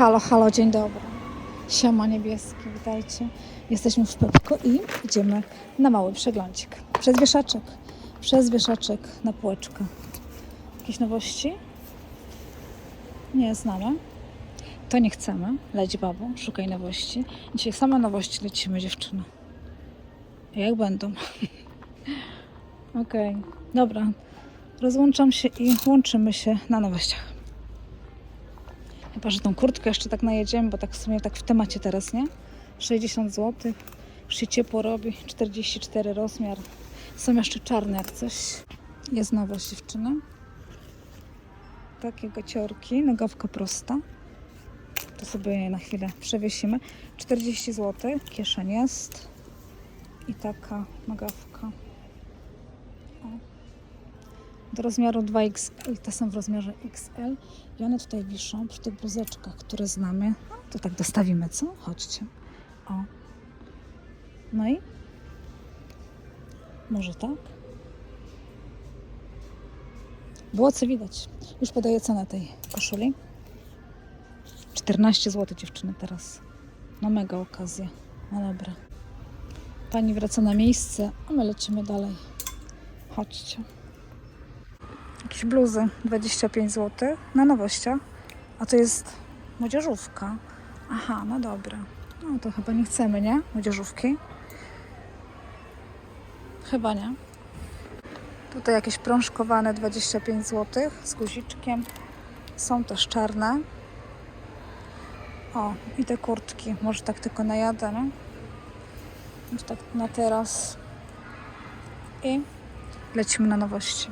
Halo, halo, dzień dobry. Siema niebieski, witajcie. Jesteśmy w Pepko i idziemy na mały przeglądzik. Przez wieszaczek. Przez wieszaczek na półeczkę. Jakieś nowości? Nie znamy. To nie chcemy. Leć babo, szukaj nowości. Dzisiaj same nowości lecimy, dziewczyny. Jak będą? Okej, dobra. Rozłączam się i łączymy się na nowościach. Chyba, że tą kurtkę jeszcze tak najedziemy, bo tak w sumie tak w temacie teraz, nie? 60 zł. Już się ciepło robi. 44 rozmiar. Są jeszcze czarne jak coś. Jest nowość dziewczyny. Takie gaciorki. Nogawka prosta. To sobie na chwilę przewiesimy. 40 zł. Kieszeń jest. I taka nogawka. O. Do rozmiaru 2XL. Te są w rozmiarze XL. I one tutaj wiszą przy tych bluzeczkach, które znamy. No, To tak dostawimy, co? Chodźcie. O. No i? Może tak? Było co widać. Już podaję cenę tej koszuli. 14 zł dziewczyny teraz. No mega okazja. No dobra. Pani wraca na miejsce, a my lecimy dalej. Chodźcie. Jakieś bluzy 25 zł na nowościach. A to jest młodzieżówka. Aha, no dobra. No to chyba nie chcemy, nie? Młodzieżówki. Chyba nie. Tutaj jakieś prążkowane 25 zł z guziczkiem. Są też czarne. O, i te kurtki. Może tak tylko najadę, no? Może tak na teraz. I lecimy na nowości.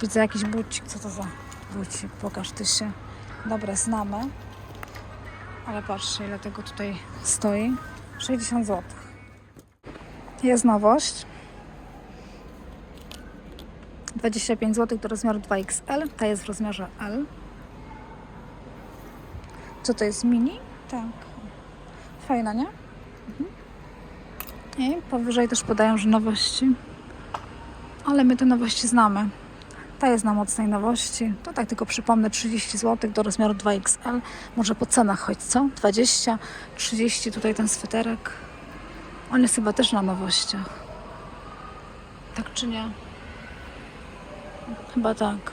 Widzę jakiś bucik. Co to za bucik? Pokaż ty się. Dobra, znamy. Ale patrzcie, ile tego tutaj stoi. 60 zł. Jest nowość. 25 zł do rozmiaru 2XL. Ta jest w rozmiarze L. Co to jest? Mini? Tak. Fajna, nie? Mhm. I powyżej też podają, że nowości. Ale my te nowości znamy. Ta jest na mocnej nowości. To tak tylko przypomnę 30 zł do rozmiaru 2XL. Może po cenach choć co? 20, 30 tutaj ten sweterek. On jest chyba też na nowościach. Tak czy nie? Chyba tak.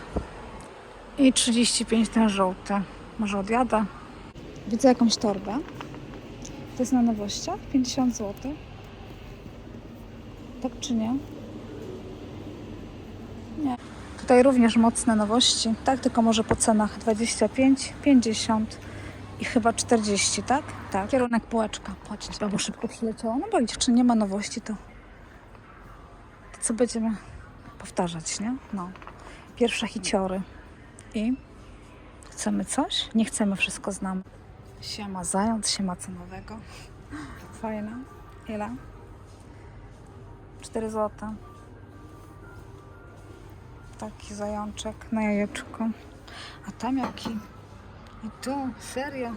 I 35 ten żółty. Może odjada. Widzę jakąś torbę. To jest na nowościach. 50 zł. Tak czy nie? Nie. Tutaj również mocne nowości. Tak, tylko może po cenach 25, 50 i chyba 40, tak? Tak. Kierunek półeczka. Chodźcie, bo szybko przyleciało. No bo dziewczyn nie ma nowości, to, to co będziemy powtarzać, nie? No. Pierwsze hiciory. I chcemy coś? Nie chcemy, wszystko znamy. Siema zając, siema co nowego. Fajna. Ile? 4 złote. Taki zajączek na jajeczko. A tam jaki? I tu, serio?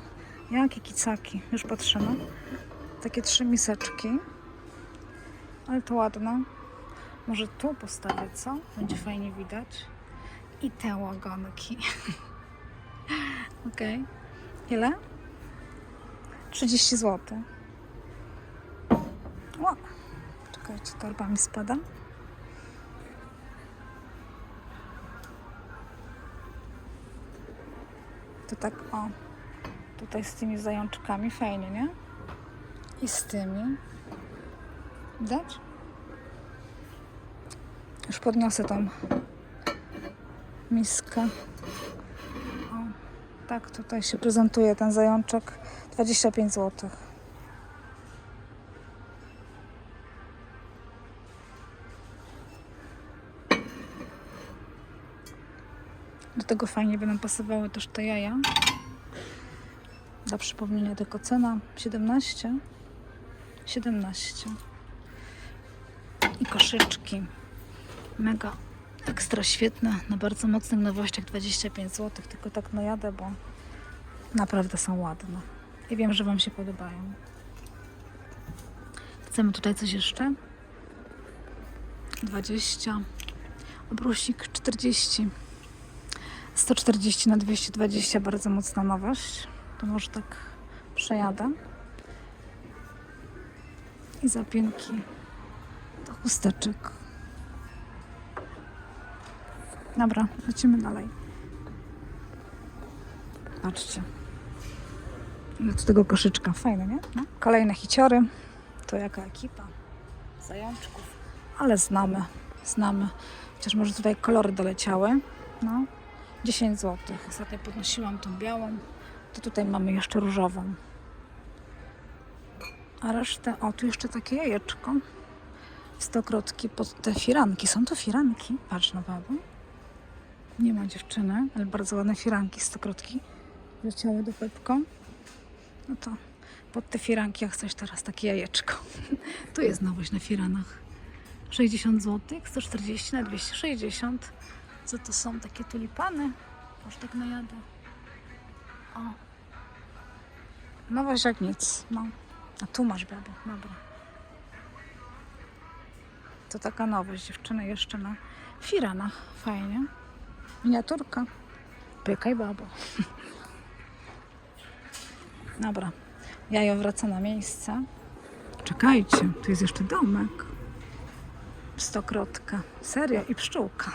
Jakie kicaki? Już patrzymy. Takie trzy miseczki. Ale to ładne. Może tu postawię, co? Będzie fajnie widać. I te łagonki. Okej. Ile? 30 zł. O! Czekajcie, torba mi spada. To tak, o, tutaj z tymi zajączkami fajnie, nie? I z tymi. Dać? Już podniosę tą miskę. O, tak tutaj się prezentuje ten zajączek. 25 zł. Tego fajnie będą pasowały też te jaja. Dla przypomnienia tylko cena 17. 17. I koszyczki. Mega ekstra świetne. Na bardzo mocnych nowościach 25 zł. Tylko tak najadę, bo naprawdę są ładne. I wiem, że Wam się podobają. Chcemy tutaj coś jeszcze? 20. Obrusik 40. 140 na 220, bardzo mocna nowość. To może tak przejadę. I zapięki do chusteczek. Dobra, lecimy dalej. Patrzcie. Ile tu tego koszyczka. Fajne, nie? No. Kolejne hiciory. To jaka ekipa. Zajączków. Ale znamy. Znamy. Chociaż może tutaj kolory doleciały. No. 10 zł. Ostatnio podnosiłam tą białą. To tutaj mamy jeszcze różową. A resztę... O, tu jeszcze takie jajeczko. Stokrotki pod te firanki. Są to firanki. Patrz na babę. Nie ma dziewczyny, ale bardzo ładne firanki, stokrotki. Leciały do pepko. No to pod te firanki, jak coś teraz, takie jajeczko. tu jest nowość na firanach. 60 zł, 140 na 260. Co to są takie tulipany? Aż tak najadę. O. Nowość jak nic. No. A tu masz babo. Dobra. To taka nowość dziewczyny jeszcze na firanach. Fajnie. Miniaturka. Pykaj babo. Dobra. Jajo wraca na miejsce. Czekajcie, tu jest jeszcze domek. Stokrotka. Serio i pszczółka.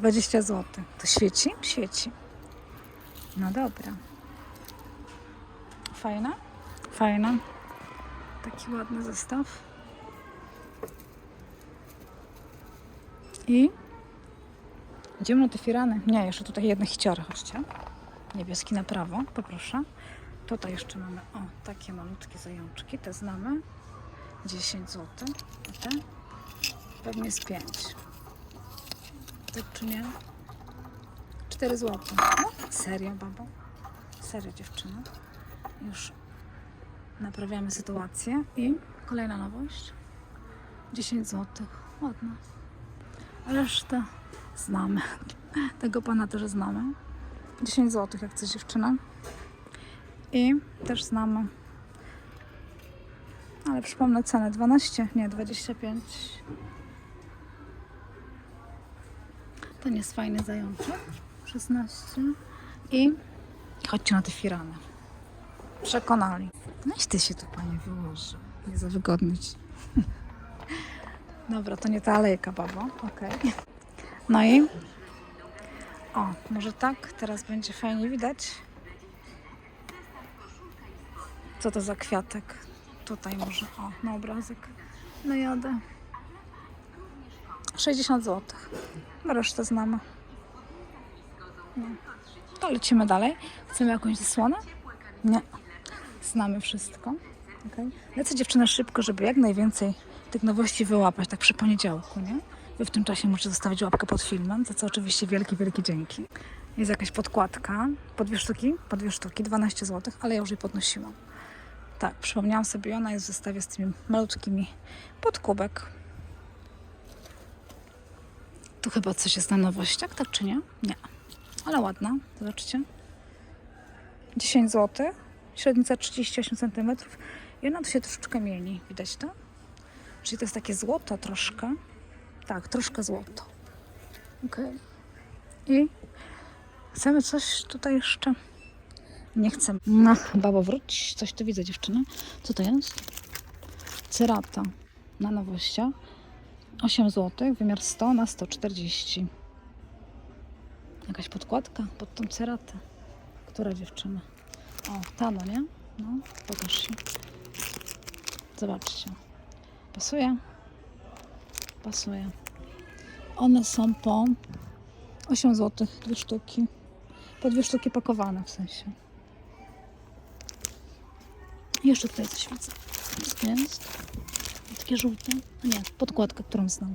20 zł. To świeci? Świeci. No dobra. Fajna? Fajna. Taki ładny zestaw. I idziemy na te firany. Nie, jeszcze tutaj jedne hiciory, chodźcie. Niebieski na prawo, poproszę. Tutaj jeszcze mamy, o, takie malutkie zajączki, te znamy. 10 zł. A te? Pewnie z 5. Tak czy nie? 4 zł. No, serio, babo? Serio, dziewczyna? Już naprawiamy sytuację. I kolejna nowość. 10 zł. Ładna. Resztę znamy. Tego pana też znamy. 10 zł, jak chce dziewczyna. I też znamy. Ale przypomnę cenę 12, nie 25. Ten jest fajny zajączek. 16. I chodźcie na te firany. Przekonali. No i ty się tu panie wyłoży. Nie za wygodny ci. Dobra, to nie ta alejka, babo. Okej. No i o, może tak? Teraz będzie fajnie widać. Co to za kwiatek? Tutaj może, o, na obrazek. No jadę. 60 zł. Resztę znamy. No. To lecimy dalej. Chcemy jakąś zasłonę? Nie. Znamy wszystko. Okay. Lecę dziewczyna szybko, żeby jak najwięcej tych nowości wyłapać, tak przy poniedziałku, nie? Wy w tym czasie możecie zostawić łapkę pod filmem, za co oczywiście wielkie, wielkie dzięki. Jest jakaś podkładka, po dwie sztuki, po dwie sztuki, 12 zł, ale ja już jej podnosiłam. Tak, przypomniałam sobie, ona jest w zestawie z tymi malutkimi pod kubek. Tu chyba coś jest na nowościach, tak czy nie? Nie. Ale ładna, zobaczcie. 10 zł, średnica 38 cm i ona tu się troszeczkę mieni, widać to? Czyli to jest takie złoto troszkę. Tak, troszkę złoto. Okej. I chcemy coś tutaj jeszcze. Nie chcę. No, babo, wróć. Coś tu widzę, dziewczyny. Co to jest? Cerata na nowościach. 8 zł, wymiar 100 na 140. Jakaś podkładka pod tą ceratę. Która dziewczyna? O, ta no, nie? No, pokaż się. Zobaczcie. Pasuje? Pasuje. One są po 8 zł, dwie sztuki. Po dwie sztuki pakowane w sensie. Jeszcze tutaj coś widzę. Jest? Takie żółte. A nie, podkładka, którą znam.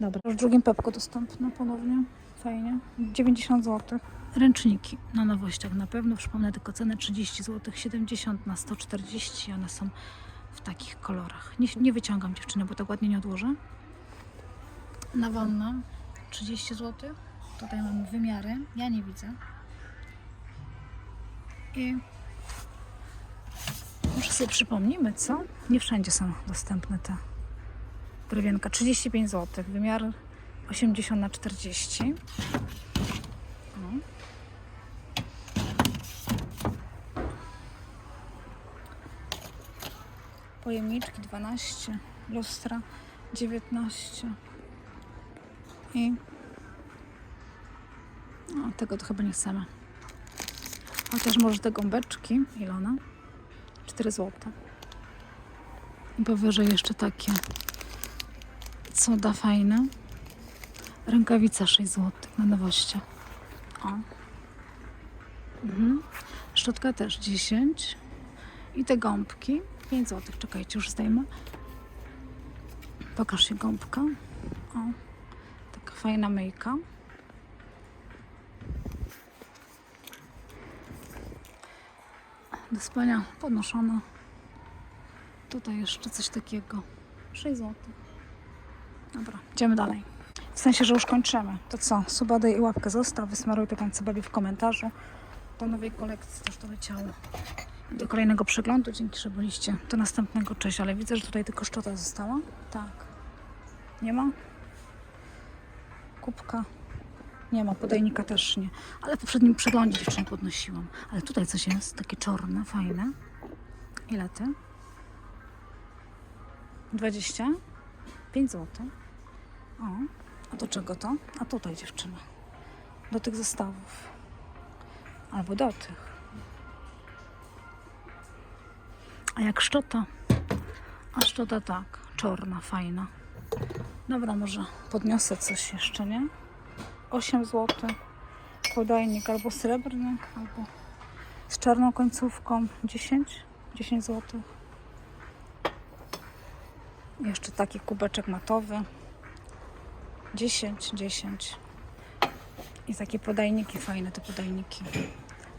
Dobra. W drugim pepku dostępne ponownie. Fajnie. 90 zł. Ręczniki na nowościach na pewno. Przypomnę tylko cenę 30 zł, 70 na 140. One są w takich kolorach. Nie, nie wyciągam dziewczyny, bo tak ładnie nie odłożę. Na wannę 30 zł. Tutaj mamy wymiary. Ja nie widzę. I może sobie przypomnimy, co? Nie wszędzie są dostępne te drewienka. 35 zł. Wymiar 80 na 40. O. Pojemniczki 12, lustra 19 i no, tego to chyba nie chcemy. Chociaż może te gąbeczki, ile one? 4 zł. I powyżej jeszcze takie cuda fajne. Rękawica 6 zł na nowości. O. Mhm. Szczotka też 10. I te gąbki 5 zł. Czekajcie, już zdejmę. Pokaż się gąbka. O. Taka fajna myjka. Do spania podnoszona. Tutaj jeszcze coś takiego. 6 zł. Dobra, idziemy dalej. W sensie, że już kończymy. To co? Suba daj i łapkę zostaw. Wysmaruj pytańce bawi w komentarzu. Do nowej kolekcji też doleciało. Do kolejnego przeglądu. Dzięki, że byliście. Do następnego. Cześć. Ale widzę, że tutaj tylko szczota została. Tak. Nie ma? Kubka. Nie ma, podajnika też nie. Ale w poprzednim przeglądzie dziewczyn podnosiłam. Ale tutaj coś jest, takie czarne, fajne. Ile ty? 20? 5 zł. O, a do czego to? A tutaj dziewczyna. Do tych zestawów. Albo do tych. A jak szczota? A szczota tak, czarna, fajna. Dobra, może podniosę coś jeszcze, nie? 8 zł. Podajnik albo srebrny, albo z czarną końcówką 10, 10 zł. Jeszcze taki kubeczek matowy 10, 10. I takie podajniki fajne, te podajniki.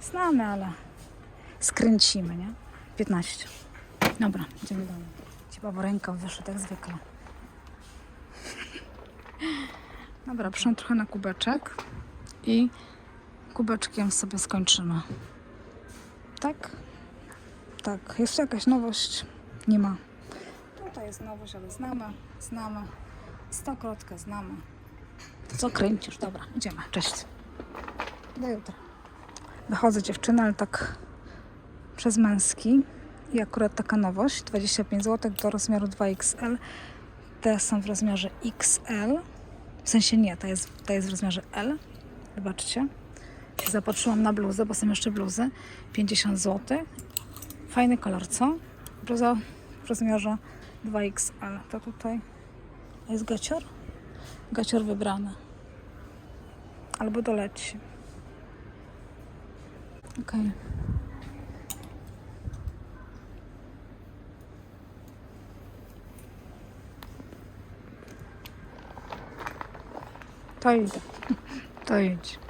Znamy, ale skręcimy, nie? 15. Dobra, idziemy dalej. Ci babo ręka wyszedł jak zwykle. Dobra, przyszłam trochę na kubeczek i kubeczkiem sobie skończymy. Tak? Tak. Jest jakaś nowość? Nie ma. Tutaj jest nowość, ale znamy, znamy. Stokrotkę znamy. To co kręcisz? Dobra, idziemy. Cześć. Do jutra. Wychodzę dziewczyny, ale tak przez męski. I akurat taka nowość. 25 zł do rozmiaru 2XL. Te są w rozmiarze XL. W sensie nie, ta jest, ta jest w rozmiarze L. Zobaczcie. Zapatrzyłam na bluzę, bo są jeszcze bluzy. 50 zł. Fajny kolor, co? Bluza w rozmiarze 2XL. To tutaj jest gacior? Gacior wybrany. Albo doleci. Okej. To idę. To idź.